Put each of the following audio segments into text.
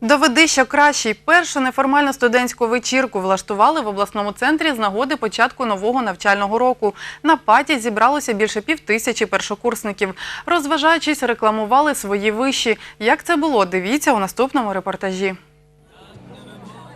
Доведи, що кращий. Першу неформальну студентську вечірку влаштували в обласному центрі з нагоди початку нового навчального року. На паті зібралося більше півтисячі першокурсників. Розважаючись, рекламували свої виші. Як це було, дивіться у наступному репортажі.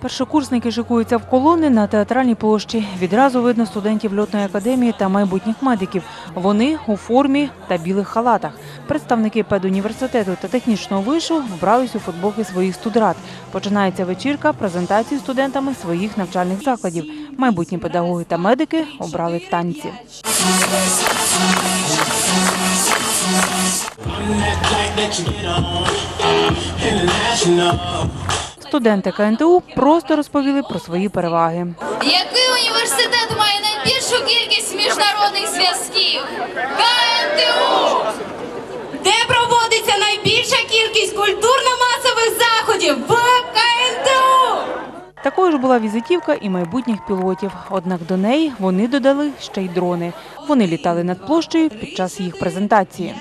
Першокурсники шикуються в колони на театральній площі. Відразу видно студентів льотної академії та майбутніх медиків. Вони у формі та білих халатах. Представники педуніверситету та технічного вишу вбрались у футболки своїх студрат. Починається вечірка презентації студентами своїх навчальних закладів. Майбутні педагоги та медики обрали танці. Студенти КНТУ просто розповіли про свої переваги. Який університет має найбільшу кількість міжнародних зв'язків? КНТУ! Де проводиться найбільша кількість культурно-масових заходів в КНТУ? Такою ж була візитівка і майбутніх пілотів. Однак до неї вони додали ще й дрони. Вони літали над площею під час їх презентації.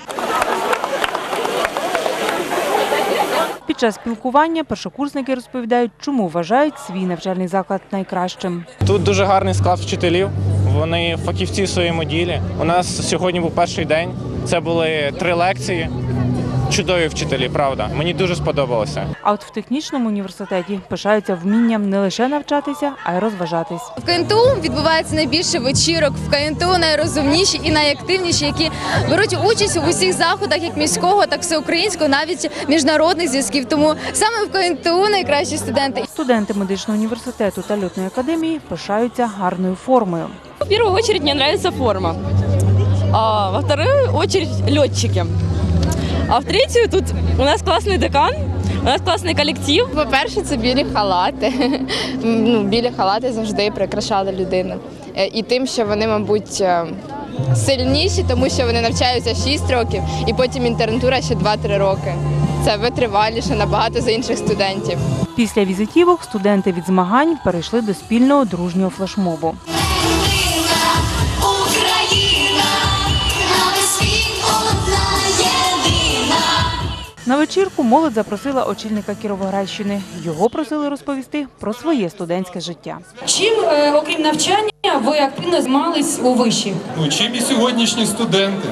Під час спілкування першокурсники розповідають, чому вважають свій навчальний заклад найкращим. Тут дуже гарний склад вчителів. Вони фахівці в своєму ділі. У нас сьогодні був перший день. Це були три лекції. Чудові вчителі, правда. Мені дуже сподобалося. А от в технічному університеті пишаються вмінням не лише навчатися, а й розважатись. В КНТУ відбувається найбільше вечірок. В КНТУ найрозумніші і найактивніші, які беруть участь у усіх заходах, як міського, так і всеукраїнського, навіть міжнародних зв'язків. Тому саме в КНТУ найкращі студенти. Студенти медичного університету та льотної академії пишаються гарною формою. В первую очередь мне нравится форма. А во вторую очередь летчики. А в третью тут у нас классный декан, у нас классный коллектив. По-перше, це білі халати. Ну, білі халати завжди прикрашали людину. Е, І тим, що вони, мабуть, е, сильніші, тому що вони навчаються 6 років, і потім інтернатура ще 2-3 роки. Це витриваліше набагато за інших студентів. Після візитівок студенти від змагань перейшли до спільного дружнього флешмобу. На вечірку молодь запросила очільника Кіровоградщини. Його просили розповісти про своє студентське життя. Чим, е, окрім навчання, ви активно займались у виші? Ну, чим і сьогоднішні студенти.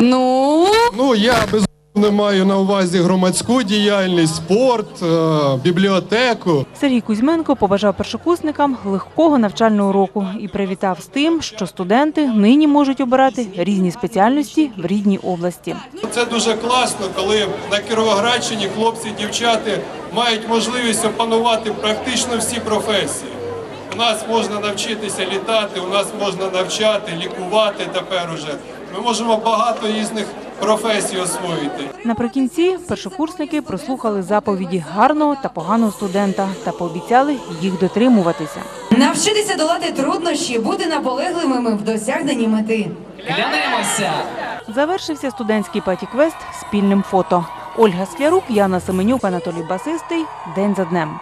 Ну, Ну, я без не маю на увазі громадську діяльність, спорт, е, бібліотеку. Сергій Кузьменко побажав першокурсникам легкого навчального року і привітав з тим, що студенти нині можуть обирати різні спеціальності в рідній області. Це дуже класно, коли на Кіровоградщині хлопці, дівчата мають можливість опанувати практично всі професії. У нас можна навчитися літати, у нас можна навчати, лікувати тепер уже. Ми можемо багато різних професій освоїти. Наприкінці першокурсники прослухали заповіді гарного та поганого студента та пообіцяли їх дотримуватися. навчитися долати труднощі, бути наполегливими в досягненні мети. Завершився студентський паті-квест спільним фото. Ольга Склярук, Яна Семенюк, Анатолій Басистий. День за днем.